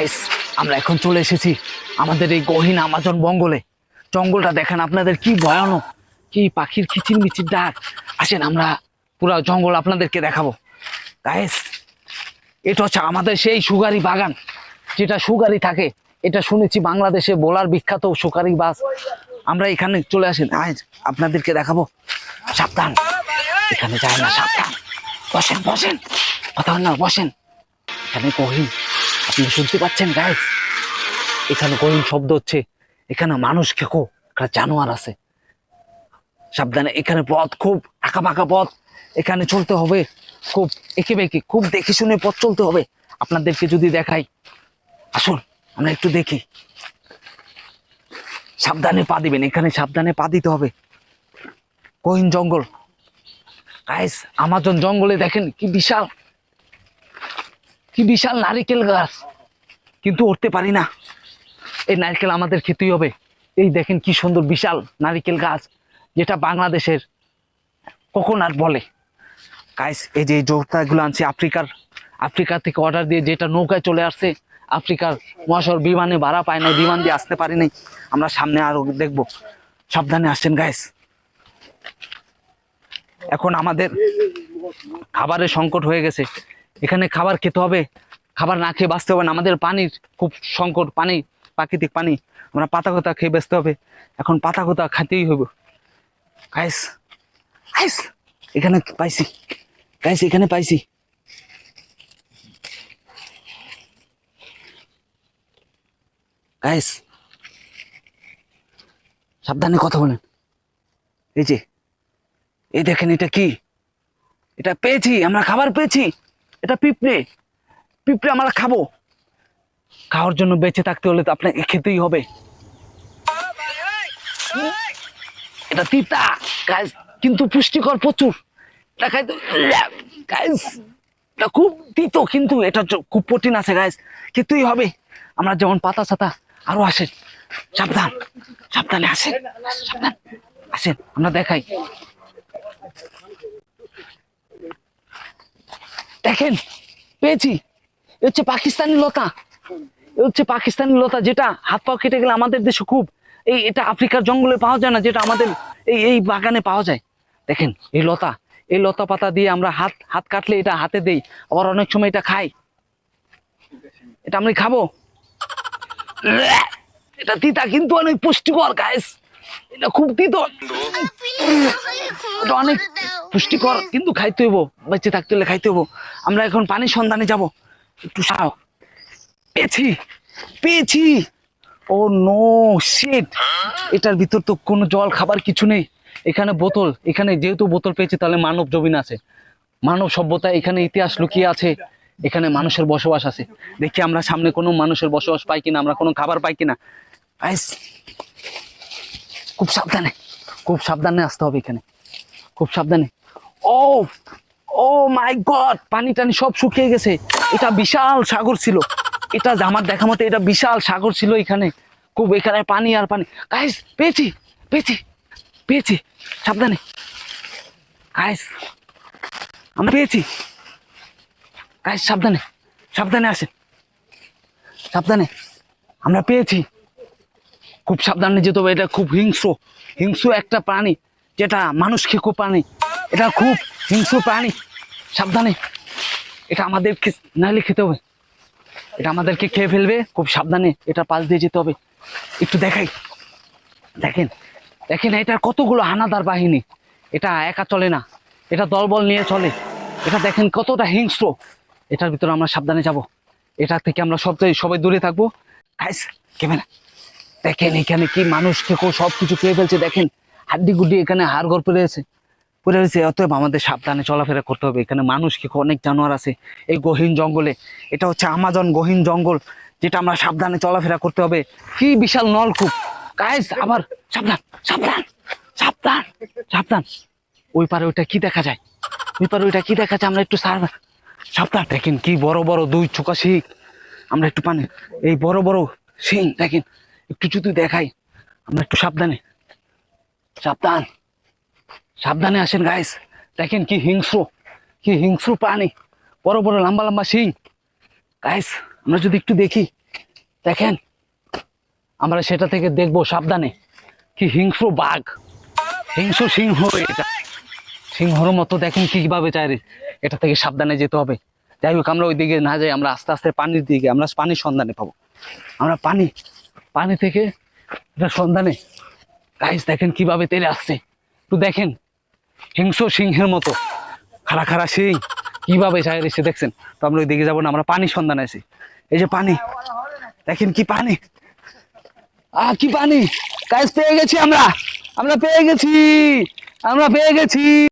Guys আমরা এখন চলে এসেছি আমাদের এই গহীন আমাজন বঙ্গলে। জঙ্গলটা দেখেন আপনাদের কি ভয়ানক, কি পাখির কিচির মিচির ডাক। আসেন আমরা পুরো জঙ্গল আপনাদেরকে দেখাবো। গাইস এটা হচ্ছে আমাদের সেই সুগারি বাগান। যেটা সুগারি থাকে, এটা শুনেছি বাংলাদেশে বোলার বিখ্যাত সুগারি বাস। আমরা এখানে চলে আসেন আজ আপনাদেরকে দেখাবো। সাবধান। এখানে যায় না, সাবধান। বসেন বসেন। কথা না, বসেন। এখানে গহীন আপনি শুনতে পাচ্ছেন গাইস এখানে গহীন শব্দ হচ্ছে। এখানে মানুষ খেকো, একটা জানোয়ার আছে। সাবধানে, এখানে পথ খুব আঁকা বাঁকা পথ। এখানে চলতে হবে খুব এঁকে বেঁকে খুব দেখে শুনে পথ চলতে হবে। আপনাদেরকে যদি দেখাই, আসুন, আমরা একটু দেখি। সাবধানে পা দিবেন, এখানে সাবধানে পা দিতে হবে। গহীন জঙ্গল। গাইস আমাজন জঙ্গলে দেখেন কি বিশাল। কি বিশাল নারিকেল গাছ। কিন্তু উঠতে পারি না। এই নারকেল আমাদের খেতেই হবে। এই দেখেন কি সুন্দর বিশাল নারিকেল গাছ, যেটা বাংলাদেশের কোকোনাট বলে। গাইস এই যে জোতাগুলো আনছি আফ্রিকার, আফ্রিকা থেকে অর্ডার দিয়ে যেটা নৌকায় চলে আসছে, আফ্রিকার মহাশর বিমানে ভাড়া পায় নাই, বিমান দিয়ে আসতে পারি নাই। আমরা সামনে আরও দেখব। সাবধানে আসছেন গাইস এখন আমাদের খাবারের সংকট হয়ে গেছে। এখানে খাবার খেতে হবে। খাবার না খেয়ে বাঁচতে হবে না। আমাদের পানির খুব সংকট, পানি, প্রাকৃতিক পানি। আমরা পাতা কোতা খেয়ে বেঁচতে হবে। এখন পাতা কোতা খাতেই হবে। গাইস গাইস এখানে পাইছি। গাইস এখানে পাইছি। গাইস সাবধানে কথা বলেন। এই যে, এই দেখেন এটা কি? এটা পেয়েছি, আমরা খাবার পেয়েছি। এটা পিঁপড়ে। পিঁপড়ে আমরা খাব। খাওয়ার জন্য বেঁচে থাকতে হলে তো আপনাকে খেতেই হবে। এটা তিতা। গাইস কিন্তু পুষ্টিকর প্রচুর। এটা খাইতে গাইস এটা খুব তিতো, কিন্তু এটা খুব প্রোটিন আছে গাইস খেতেই হবে। আমরা যেমন পাতা সাতা আরও আসেন সাবধান। সাবধানে আসেন। সাবধান। আসেন, আমরা দেখাই। দেখেন, পেয়েছি। এ হচ্ছে পাকিস্তানি লতা। এ হচ্ছে পাকিস্তানি লতা যেটা হাত পা কেটে গেলে আমাদের দেশে খুব এই এটা আফ্রিকার জঙ্গলে পাওয়া যায় না, যেটা আমাদের এই এই বাগানে পাওয়া যায়। দেখেন, এই লতা এই লতা পাতা দিয়ে আমরা হাত হাত কাটলে এটা হাতে দেই, আবার অনেক সময় এটা খাই। এটা আমি খাব। এটা তিতা কিন্তু অনেক পুষ্টিকর গাইস এটা খুব তিতো। এটা অনেক পুষ্টিকর, কিন্তু খাইতে হইব, বেঁচে থাকতে হলে খাইতে হইব। আমরা এখন পানির সন্ধানে যাব। একটু সাও। পেয়েছি পেয়েছি। ও নো শিট এটার ভিতর তো কোনো জল, খাবার কিছু নেই। এখানে বোতল, এখানে যেহেতু বোতল পেয়েছি, তাহলে মানব জমিন আছে। মানব সভ্যতা এখানে ইতিহাস লুকিয়ে আছে। এখানে মানুষের বসবাস আছে। দেখি আমরা সামনে কোনো মানুষের বসবাস পাই কিনা, আমরা কোনো খাবার পাই কিনা। আইস খুব সাবধানে খুব সাবধানে আসতে হবে এখানে। খুব সাবধানে। ও ও মাই গড পানি টানি সব শুকিয়ে গেছে। এটা বিশাল সাগর ছিল। এটা আমার দেখা মতে এটা বিশাল সাগর ছিল এখানে। খুব এখানে পানি আর পানি। গাইস পেয়েছি পেয়েছি পেয়েছি। সাবধানে। গাইস আমরা পেয়েছি। গাইস সাবধানে সাবধানে আসেন। সাবধানে, আমরা পেয়েছি। খুব সাবধানে যেতে হবে, এটা খুব হিংস্র। হিংস্র একটা প্রাণী, যেটা মানুষ খেকো প্রাণী এটা খুব হিংস্র প্রাণী। সাবধানে। এটা আমাদেরকে নাইলে খেতে হবে। এটা আমাদেরকে খেয়ে ফেলবে, খুব সাবধানে এটা পাশ দিয়ে যেতে হবে। একটু দেখাই। দেখেন দেখেন, এটার কতগুলো হানাদার বাহিনী। এটা একা চলে না। এটা দলবল নিয়ে চলে। এটা দেখেন কতটা হিংস্র। এটার ভিতরে আমরা সাবধানে যাব। এটা থেকে আমরা সব সবাই দূরে থাকব। গাইস ক্যামেরা দেখেন এখানে কি মানুষ খেকো সব কিছু খেয়ে ফেলছে, দেখেন। হাড্ডি গুড্ডি এখানে হাড় ঘর পড়ে আছে। পড়ে রয়েছে অতএব আমাদের সাবধানে চলাফেরা করতে হবে। এখানে মানুষ খেকো অনেক জানোয়ার আছে এই গহীন জঙ্গলে। এটা হচ্ছে আমাজন গহীন জঙ্গল, যেটা আমরা সাবধানে চলাফেরা করতে হবে। কি বিশাল নলকূপ। গাইস আবার সাবধান সাবধান সাবধান সাবধান। ওই পারে ওইটা কি দেখা যায়? ওই পারে ওইটা কি দেখা যায়? আমরা একটু সার সাবধান। দেখেন কি বড় বড় দুই চোখা শিখ আমরা একটু পানি এই বড় বড় শিং, দেখেন। একটু যদি দেখাই, আমরা একটু সাবধানে। সাবধান। সাবধানে আসেন গাইস দেখেন কি হিংস্র কি হিংস্র প্রাণী। বড় বড়, লম্বা লম্বা শিং। গাইস আমরা যদি একটু দেখি, দেখেন, আমরা সেটা থেকে দেখব সাবধানে। কি হিংস্র বাঘ। হিংস্র সিংহ এটা। সিংহর মতো দেখেন কীভাবে চাই রে। এটা থেকে সাবধানে যেতে হবে। যাই হোক, আমরা ওই দিকে না যাই, আমরা আস্তে আস্তে পানির দিকে, আমরা পানির সন্ধানে পাবো। আমরা পানি পানি থেকে এটা সন্ধানে। গাইস দেখেন কীভাবে তেলে আসছে। একটু দেখেন। হিংস্র সিংহের মতো। খাড়া খাড়া সিং। কীভাবে চাই এসে দেখছেন? তো আমরা ওইদিকে যাব না, আমরা পানি সন্ধানে আছি। এই যে পানি। দেখেন কি পানি। আহ কি পানি। গাইস পেয়ে গেছি আমরা। আমরা পেয়ে গেছি। আমরা পেয়ে গেছি।